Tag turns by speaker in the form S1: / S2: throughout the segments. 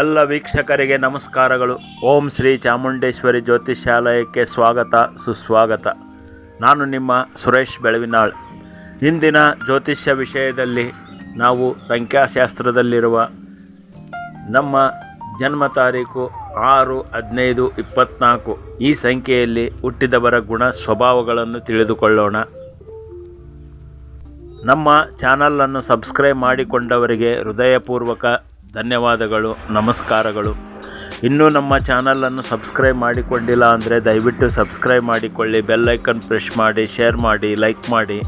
S1: ಎಲ್ಲ ವೀಕ್ಷಕರಿಗೆ ನಮಸ್ಕಾರಗಳು. ಓಂ ಶ್ರೀ ಚಾಮುಂಡೇಶ್ವರಿ ಜ್ಯೋತಿಷ್ಯಾಲಯಕ್ಕೆ ಸ್ವಾಗತ, ಸುಸ್ವಾಗತ. ನಾನು ನಿಮ್ಮ ಸುರೇಶ್ ಬೆಳವಿನಾಳ್. ಇಂದಿನ ಜ್ಯೋತಿಷ್ಯ ವಿಷಯದಲ್ಲಿ ನಾವು ಸಂಖ್ಯಾಶಾಸ್ತ್ರದಲ್ಲಿರುವ ನಮ್ಮ ಜನ್ಮ ತಾರೀಕು ಆರು, ಹದಿನೈದು ಇಪ್ಪತ್ತ್ನಾಲ್ಕು ಈ ಸಂಖ್ಯೆಯಲ್ಲಿ ಹುಟ್ಟಿದವರ ಗುಣ ಸ್ವಭಾವಗಳನ್ನು ತಿಳಿದುಕೊಳ್ಳೋಣ. ನಮ್ಮ ಚಾನಲನ್ನು ಸಬ್ಸ್ಕ್ರೈಬ್ ಮಾಡಿಕೊಂಡವರಿಗೆ ಹೃದಯಪೂರ್ವಕ ಧನ್ಯವಾದಗಳು, ನಮಸ್ಕಾರಗಳು. ಇನ್ನೂ ನಮ್ಮ ಚಾನಲನ್ನು ಸಬ್ಸ್ಕ್ರೈಬ್ ಮಾಡಿಕೊಂಡಿಲ್ಲ ಅಂದರೆ ದಯವಿಟ್ಟು ಸಬ್ಸ್ಕ್ರೈಬ್ ಮಾಡಿಕೊಳ್ಳಿ ಬೆಲ್ಲೈಕನ್ ಪ್ರೆಸ್ ಮಾಡಿ ಶೇರ್ ಮಾಡಿ ಲೈಕ್ ಮಾಡಿ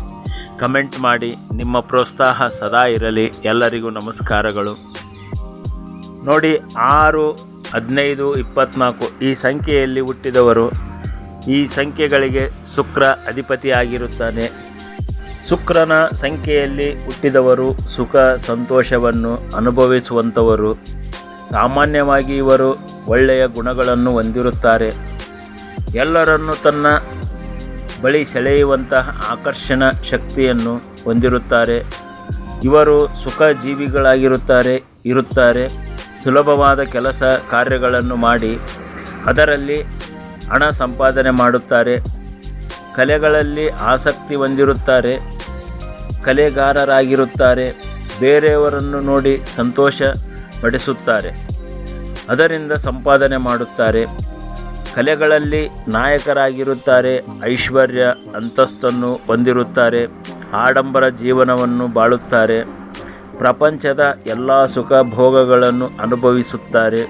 S1: ಕಮೆಂಟ್ ಮಾಡಿ. ನಿಮ್ಮ ಪ್ರೋತ್ಸಾಹ ಸದಾ ಇರಲಿ. ಎಲ್ಲರಿಗೂ ನಮಸ್ಕಾರಗಳು. ನೋಡಿ, ಆರು, ಹದಿನೈದು ಇಪ್ಪತ್ತ್ನಾಲ್ಕು ಈ ಸಂಖ್ಯೆಯಲ್ಲಿ ಹುಟ್ಟಿದವರು. ಈ ಸಂಖ್ಯೆಗಳಿಗೆ ಶುಕ್ರ ಅಧಿಪತಿಯಾಗಿರುತ್ತಾನೆ ಶುಕ್ರನ ಸಂಖ್ಯೆಯಲ್ಲಿ ಹುಟ್ಟಿದವರು ಸುಖ ಸಂತೋಷವನ್ನು ಅನುಭವಿಸುವಂಥವರು. ಸಾಮಾನ್ಯವಾಗಿ ಇವರು ಒಳ್ಳೆಯ ಗುಣಗಳನ್ನು ಹೊಂದಿರುತ್ತಾರೆ. ಎಲ್ಲರನ್ನು ತನ್ನ ಬಳಿ ಸೆಳೆಯುವಂತಹ ಆಕರ್ಷಣ ಶಕ್ತಿಯನ್ನು ಹೊಂದಿರುತ್ತಾರೆ. ಇವರು ಸುಖ ಜೀವಿಗಳಾಗಿರುತ್ತಾರೆ ಇರುತ್ತಾರೆ. ಸುಲಭವಾದ ಕೆಲಸ ಕಾರ್ಯಗಳನ್ನು ಮಾಡಿ ಅದರಲ್ಲಿ ಹಣ ಸಂಪಾದನೆ ಮಾಡುತ್ತಾರೆ. ಕಲೆಗಳಲ್ಲಿ ಆಸಕ್ತಿ ಹೊಂದಿರುತ್ತಾರೆ. ಕಲೆಗಾರರಾಗಿರುತ್ತಾರೆ. ಬೇರೆಯವರನ್ನು ನೋಡಿ ಸಂತೋಷ ಪಡಿಸುತ್ತಾರೆ ಅದರಿಂದ ಸಂಪಾದನೆ ಮಾಡುತ್ತಾರೆ. ಕಲೆಗಳಲ್ಲಿ ನಾಯಕರಾಗಿರುತ್ತಾರೆ. ಐಶ್ವರ್ಯ ಅಂತಸ್ತನ್ನು ಹೊಂದಿರುತ್ತಾರೆ. ಆಡಂಬರ ಜೀವನವನ್ನು ಬಾಳುತ್ತಾರೆ. ಪ್ರಪಂಚದ ಎಲ್ಲ ಸುಖ ಭೋಗಗಳನ್ನು ಅನುಭವಿಸುತ್ತಾರೆ.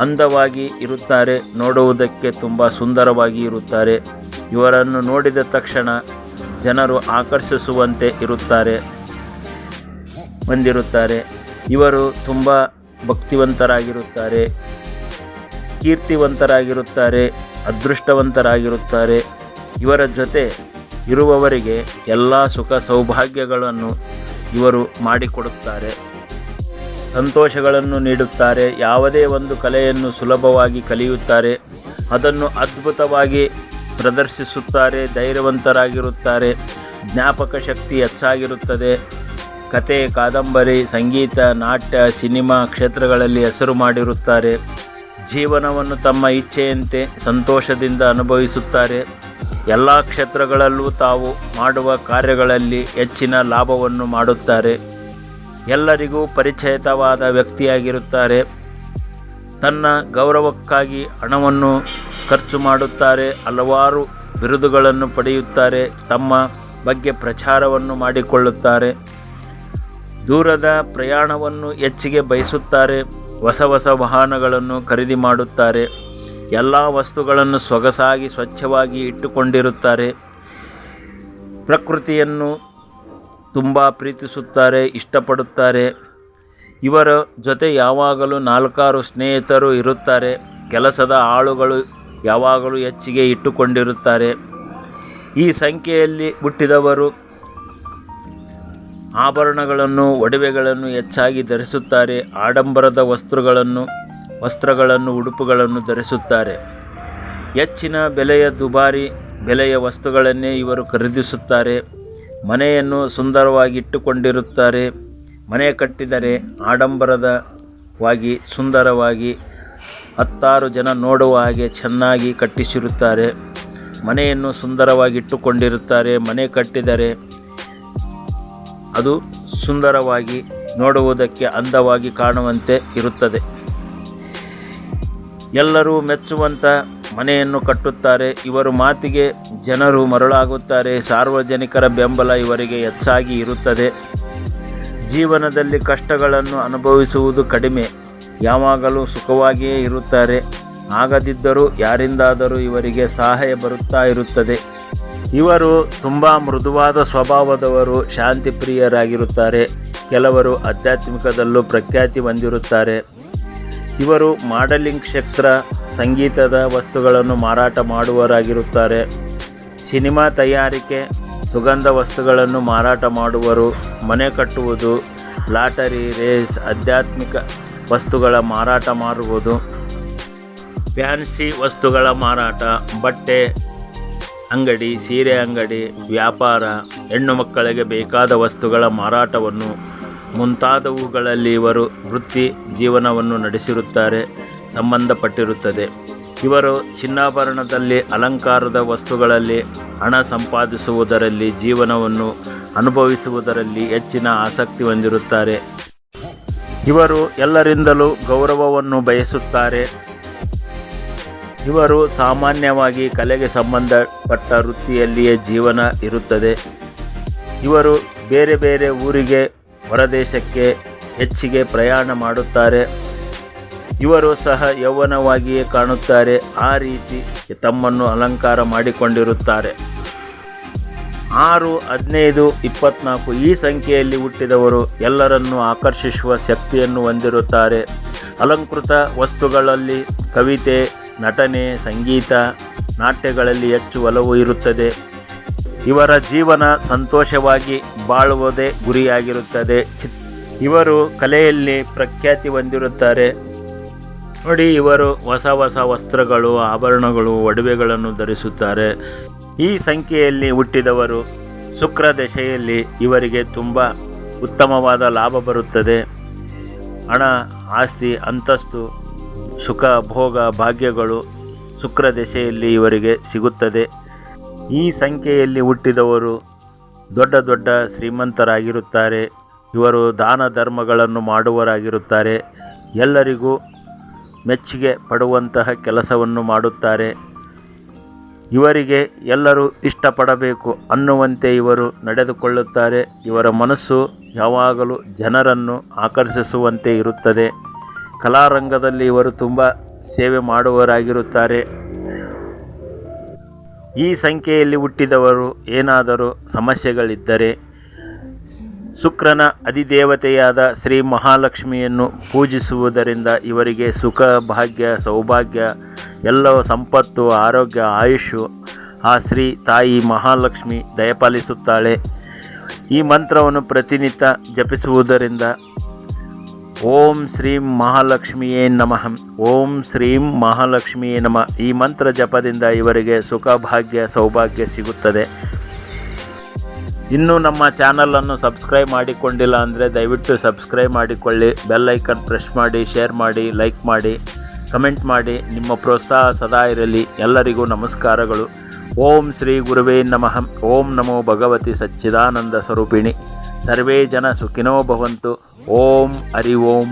S1: ಅಂದವಾಗಿ ಇರುತ್ತಾರೆ. ನೋಡುವುದಕ್ಕೆ ತುಂಬ ಸುಂದರವಾಗಿ ಇರುತ್ತಾರೆ. ಇವರನ್ನು ನೋಡಿದ ತಕ್ಷಣ ಜನರು ಆಕರ್ಷಿಸುವಂತೆ ಇರುತ್ತಾರೆ, ಹೊಂದಿರುತ್ತಾರೆ. ಇವರು ತುಂಬ ಭಕ್ತಿವಂತರಾಗಿರುತ್ತಾರೆ, ಕೀರ್ತಿವಂತರಾಗಿರುತ್ತಾರೆ, ಅದೃಷ್ಟವಂತರಾಗಿರುತ್ತಾರೆ. ಇವರ ಜೊತೆ ಇರುವವರಿಗೆ ಎಲ್ಲ ಸುಖ ಸೌಭಾಗ್ಯಗಳನ್ನು ಇವರು ಮಾಡಿಕೊಡುತ್ತಾರೆ. ಸಂತೋಷಗಳನ್ನು ನೀಡುತ್ತಾರೆ, ಯಾವುದೇ ಒಂದು ಕಲೆಯನ್ನು ಸುಲಭವಾಗಿ ಕಲಿಯುತ್ತಾರೆ. ಅದನ್ನು ಅದ್ಭುತವಾಗಿ ಪ್ರದರ್ಶಿಸುತ್ತಾರೆ, ಧೈರ್ಯವಂತರಾಗಿರುತ್ತಾರೆ, ಜ್ಞಾಪಕ ಶಕ್ತಿ ಹೆಚ್ಚಾಗಿರುತ್ತದೆ. ಕತೆ, ಕಾದಂಬರಿ, ಸಂಗೀತ, ನಾಟ್ಯ, ಸಿನಿಮಾ ಕ್ಷೇತ್ರಗಳಲ್ಲಿ ಹೆಸರು ಮಾಡಿರುತ್ತಾರೆ. ಜೀವನವನ್ನು ತಮ್ಮ ಇಚ್ಛೆಯಂತೆ ಸಂತೋಷದಿಂದ ಅನುಭವಿಸುತ್ತಾರೆ. ಎಲ್ಲ ಕ್ಷೇತ್ರಗಳಲ್ಲೂ ತಾವು ಮಾಡುವ ಕಾರ್ಯಗಳಲ್ಲಿ ಹೆಚ್ಚಿನ ಲಾಭವನ್ನು ಮಾಡುತ್ತಾರೆ. ಎಲ್ಲರಿಗೂ ಪರಿಚಯಿತವಾದ ವ್ಯಕ್ತಿಯಾಗಿರುತ್ತಾರೆ. ತನ್ನ ಗೌರವಕ್ಕಾಗಿ ಹಣವನ್ನು ಖರ್ಚು ಮಾಡುತ್ತಾರೆ, ಹಲವಾರು ಬಿರುದುಗಳನ್ನು ಪಡೆಯುತ್ತಾರೆ, ತಮ್ಮ ಬಗ್ಗೆ ಪ್ರಚಾರವನ್ನು ಮಾಡಿಕೊಳ್ಳುತ್ತಾರೆ, ದೂರದ ಪ್ರಯಾಣವನ್ನು ಹೆಚ್ಚಿಗೆ ಬಯಸುತ್ತಾರೆ, ಹೊಸ ಹೊಸ ವಾಹನಗಳನ್ನು ಖರೀದಿ ಮಾಡುತ್ತಾರೆ, ಎಲ್ಲ ವಸ್ತುಗಳನ್ನು ಸೊಗಸಾಗಿ ಸ್ವಚ್ಛವಾಗಿ ಇಟ್ಟುಕೊಂಡಿರುತ್ತಾರೆ, ಪ್ರಕೃತಿಯನ್ನು ತುಂಬ ಪ್ರೀತಿಸುತ್ತಾರೆ, ಇಷ್ಟಪಡುತ್ತಾರೆ. ಇವರ ಜೊತೆ ಯಾವಾಗಲೂ ನಾಲ್ಕಾರು ಸ್ನೇಹಿತರು ಇರುತ್ತಾರೆ, ಕೆಲಸದ ಆಳುಗಳು ಯಾವಾಗಲೂ ಹೆಚ್ಚಿಗೆ ಇಟ್ಟುಕೊಂಡಿರುತ್ತಾರೆ. ಈ ಸಂಖ್ಯೆಯಲ್ಲಿ ಹುಟ್ಟಿದವರು ಆಭರಣಗಳನ್ನು, ಒಡವೆಗಳನ್ನು ಹೆಚ್ಚಾಗಿ ಧರಿಸುತ್ತಾರೆ. ಆಡಂಬರದ ವಸ್ತ್ರಗಳನ್ನು ವಸ್ತ್ರಗಳನ್ನು, ಉಡುಪುಗಳನ್ನು ಧರಿಸುತ್ತಾರೆ. ಹೆಚ್ಚಿನ ಬೆಲೆಯ ದುಬಾರಿ ಬೆಲೆಯ ವಸ್ತುಗಳನ್ನೇ ಇವರು ಖರೀದಿಸುತ್ತಾರೆ. ಮನೆಯನ್ನು ಸುಂದರವಾಗಿಟ್ಟುಕೊಂಡಿರುತ್ತಾರೆ ಮನೆ ಕಟ್ಟಿದರೆ ಆಡಂಬರದವಾಗಿ, ಸುಂದರವಾಗಿ ಹತ್ತಾರು ಜನ ನೋಡುವ ಹಾಗೆ ಚೆನ್ನಾಗಿ ಕಟ್ಟಿಸಿರುತ್ತಾರೆ. ಮನೆಯನ್ನು ಸುಂದರವಾಗಿಟ್ಟುಕೊಂಡಿರುತ್ತಾರೆ ಮನೆ ಕಟ್ಟಿದರೆ ಅದು ಸುಂದರವಾಗಿ ನೋಡುವುದಕ್ಕೆ ಅಂದವಾಗಿ ಕಾಣುವಂತೆ ಇರುತ್ತದೆ. ಎಲ್ಲರೂ ಮೆಚ್ಚುವಂಥ ಮನೆಯನ್ನು ಕಟ್ಟುತ್ತಾರೆ. ಇವರು ಮಾತಿಗೆ ಜನರು ಮರಳಾಗುತ್ತಾರೆ. ಸಾರ್ವಜನಿಕರ ಬೆಂಬಲ ಇವರಿಗೆ ಹೆಚ್ಚಾಗಿ ಇರುತ್ತದೆ. ಜೀವನದಲ್ಲಿ ಕಷ್ಟಗಳನ್ನು ಅನುಭವಿಸುವುದು ಕಡಿಮೆ. ಯಾವಾಗಲೂ ಸುಖವಾಗಿಯೇ ಇರುತ್ತಾರೆ. ಆಗದಿದ್ದರೂ ಯಾರಿಂದಾದರೂ ಇವರಿಗೆ ಸಹಾಯ ಬರುತ್ತಾ ಇರುತ್ತದೆ. ಇವರು ತುಂಬ ಮೃದುವಾದ ಸ್ವಭಾವದವರು ಶಾಂತಿ ಪ್ರಿಯರಾಗಿರುತ್ತಾರೆ ಕೆಲವರು ಆಧ್ಯಾತ್ಮಿಕದಲ್ಲೂ ಪ್ರಖ್ಯಾತಿ ಹೊಂದಿರುತ್ತಾರೆ. ಇವರು ಮಾಡೆಲಿಂಗ್ ಕ್ಷೇತ್ರ, ಸಂಗೀತದ ವಸ್ತುಗಳನ್ನು ಮಾರಾಟ ಮಾಡುವರಾಗಿರುತ್ತಾರೆ ಸಿನಿಮಾ ತಯಾರಿಕೆ, ಸುಗಂಧ ವಸ್ತುಗಳನ್ನು ಮಾರಾಟ ಮಾಡುವರು, ಮನೆ ಕಟ್ಟುವುದು, ಲಾಟರಿ, ರೇಸ್, ಆಧ್ಯಾತ್ಮಿಕ ವಸ್ತುಗಳ ಮಾರಾಟ ಮಾರುವುದು. ಫ್ಯಾನ್ಸಿ ವಸ್ತುಗಳ ಮಾರಾಟ, ಬಟ್ಟೆ ಅಂಗಡಿ, ಸೀರೆ ಅಂಗಡಿ, ವ್ಯಾಪಾರ, ಹೆಣ್ಣು ಮಕ್ಕಳಿಗೆ ಬೇಕಾದ ವಸ್ತುಗಳ ಮಾರಾಟವನ್ನು ಮುಂತಾದವುಗಳಲ್ಲಿ ಇವರು ವೃತ್ತಿ ಜೀವನವನ್ನು ನಡೆಸಿರುತ್ತಾರೆ, ಸಂಬಂಧಪಟ್ಟಿರುತ್ತದೆ. ಇವರು ಚಿನ್ನಾಭರಣದಲ್ಲಿ ಅಲಂಕಾರದ ವಸ್ತುಗಳಲ್ಲಿ ಹಣ ಸಂಪಾದಿಸುವುದರಲ್ಲಿ, ಜೀವನವನ್ನು ಅನುಭವಿಸುವುದರಲ್ಲಿ ಹೆಚ್ಚಿನ ಆಸಕ್ತಿ ಹೊಂದಿರುತ್ತಾರೆ. ಇವರು ಎಲ್ಲರಿಂದಲೂ ಗೌರವವನ್ನು ಬಯಸುತ್ತಾರೆ. ಇವರು ಸಾಮಾನ್ಯವಾಗಿ ಕಲೆಗೆ ಸಂಬಂಧಪಟ್ಟ ವೃತ್ತಿಯಲ್ಲಿಯೇ ಜೀವನ ಇರುತ್ತದೆ. ಇವರು ಬೇರೆ ಬೇರೆ ಊರಿಗೆ, ಹೊರದೇಶಕ್ಕೆ ಹೆಚ್ಚಿಗೆ ಪ್ರಯಾಣ ಮಾಡುತ್ತಾರೆ. ಇವರು ಸಹ ಯೌವನವಾಗಿಯೇ ಕಾಣುತ್ತಾರೆ. ಆ ರೀತಿ ತಮ್ಮನ್ನು ಅಲಂಕಾರ ಮಾಡಿಕೊಂಡಿರುತ್ತಾರೆ. ಆರು, ಹದಿನೈದು, ಇಪ್ಪತ್ನಾಲ್ಕು ಈ ಸಂಖ್ಯೆಯಲ್ಲಿ ಹುಟ್ಟಿದವರು ಎಲ್ಲರನ್ನು ಆಕರ್ಷಿಸುವ ಶಕ್ತಿಯನ್ನು ಹೊಂದಿರುತ್ತಾರೆ. ಅಲಂಕೃತ ವಸ್ತುಗಳಲ್ಲಿ ಕವಿತೆ, ನಟನೆ, ಸಂಗೀತ, ನಾಟ್ಯಗಳಲ್ಲಿ ಹೆಚ್ಚು ಒಲವು ಇರುತ್ತದೆ. ಇವರ ಜೀವನ ಸಂತೋಷವಾಗಿ ಬಾಳುವುದೇ ಗುರಿಯಾಗಿರುತ್ತದೆ. ಇವರು ಕಲೆಯಲ್ಲಿ ಪ್ರಖ್ಯಾತಿ ಹೊಂದಿರುತ್ತಾರೆ. ನೋಡಿ ಇವರು ಹೊಸ ಹೊಸ ವಸ್ತ್ರಗಳು, ಆಭರಣಗಳು, ಒಡವೆಗಳನ್ನು ಧರಿಸುತ್ತಾರೆ. ಈ ಸಂಖ್ಯೆಯಲ್ಲಿ ಹುಟ್ಟಿದವರು ಶುಕ್ರ ದಶೆಯಲ್ಲಿ ಇವರಿಗೆ ತುಂಬ ಉತ್ತಮವಾದ ಲಾಭ ಬರುತ್ತದೆ. ಹಣ, ಆಸ್ತಿ, ಅಂತಸ್ತು, ಸುಖ, ಭೋಗ, ಭಾಗ್ಯಗಳು ಶುಕ್ರ ದಶೆಯಲ್ಲಿ ಇವರಿಗೆ ಸಿಗುತ್ತದೆ. ಈ ಸಂಖ್ಯೆಯಲ್ಲಿ ಹುಟ್ಟಿದವರು ದೊಡ್ಡ ದೊಡ್ಡ ಶ್ರೀಮಂತರಾಗಿರುತ್ತಾರೆ. ಇವರು ದಾನ ಧರ್ಮಗಳನ್ನು ಮಾಡುವರಾಗಿರುತ್ತಾರೆ ಎಲ್ಲರಿಗೂ ಮೆಚ್ಚುಗೆ ಪಡುವಂತಹ ಕೆಲಸವನ್ನು ಮಾಡುತ್ತಾರೆ. ಇವರಿಗೆ ಎಲ್ಲರೂ ಇಷ್ಟಪಡಬೇಕು ಅನ್ನುವಂತೆ ಇವರು ನಡೆದುಕೊಳ್ಳುತ್ತಾರೆ. ಇವರ ಮನಸ್ಸು ಯಾವಾಗಲೂ ಜನರನ್ನು ಆಕರ್ಷಿಸುವಂತೆ ಇರುತ್ತದೆ. ಕಲಾರಂಗದಲ್ಲಿ ಇವರು ತುಂಬ ಸೇವೆ ಮಾಡುವವರಾಗಿರುತ್ತಾರೆ. ಈ ಸಂಖ್ಯೆಯಲ್ಲಿ ಹುಟ್ಟಿದವರು ಏನಾದರೂ ಸಮಸ್ಯೆಗಳಿದ್ದರೆ ಶುಕ್ರನ ಅಧಿದೇವತೆಯಾದ ಶ್ರೀ ಮಹಾಲಕ್ಷ್ಮಿಯನ್ನು ಪೂಜಿಸುವುದರಿಂದ ಇವರಿಗೆ ಸುಖ, ಭಾಗ್ಯ, ಸೌಭಾಗ್ಯ ಎಲ್ಲವ ಸಂಪತ್ತು, ಆರೋಗ್ಯ, ಆಯುಷು. ಆ ಶ್ರೀ ತಾಯಿ ಮಹಾಲಕ್ಷ್ಮಿ ದಯಪಾಲಿಸುತ್ತಾಳೆ. ಈ ಮಂತ್ರವನ್ನು ಪ್ರತಿನಿತ್ಯ ಜಪಿಸುವುದರಿಂದ ಓಂ ಶ್ರೀಂ ಮಹಾಲಕ್ಷ್ಮಿಯೇ ನಮಃ. ಓಂ ಶ್ರೀಂ ಮಹಾಲಕ್ಷ್ಮಿಯೇ ನಮಃ. ಈ ಮಂತ್ರ ಜಪದಿಂದ ಇವರಿಗೆ ಸುಖ ಭಾಗ್ಯ ಸೌಭಾಗ್ಯ ಸಿಗುತ್ತದೆ. ಇನ್ನೂ ನಮ್ಮ ಚಾನಲನ್ನು ಸಬ್ಸ್ಕ್ರೈಬ್ ಮಾಡಿಕೊಂಡಿಲ್ಲ ಅಂದರೆ ದಯವಿಟ್ಟು ಸಬ್ಸ್ಕ್ರೈಬ್ ಮಾಡಿಕೊಳ್ಳಿ. ಬೆಲ್ ಐಕನ್ ಪ್ರೆಸ್ ಮಾಡಿ, ಶೇರ್ ಮಾಡಿ, ಲೈಕ್ ಮಾಡಿ. ಕಮೆಂಟ್ ಮಾಡಿ, ನಿಮ್ಮ ಪ್ರೋತ್ಸಾಹ ಸದಾ ಇರಲಿ. ಎಲ್ಲರಿಗೂ ನಮಸ್ಕಾರಗಳು. ಓಂ ಶ್ರೀ ಗುರುವೇ ನಮಃ. ಓಂ ನಮೋ ಭಗವತಿ ಸಚ್ಚಿದಾನಂದ ಸ್ವರೂಪಿಣಿ. ಸರ್ವೇ ಜನ ಸುಖಿನೋ ಭವಂತು. ಓಂ ಹರಿ ಓಂ.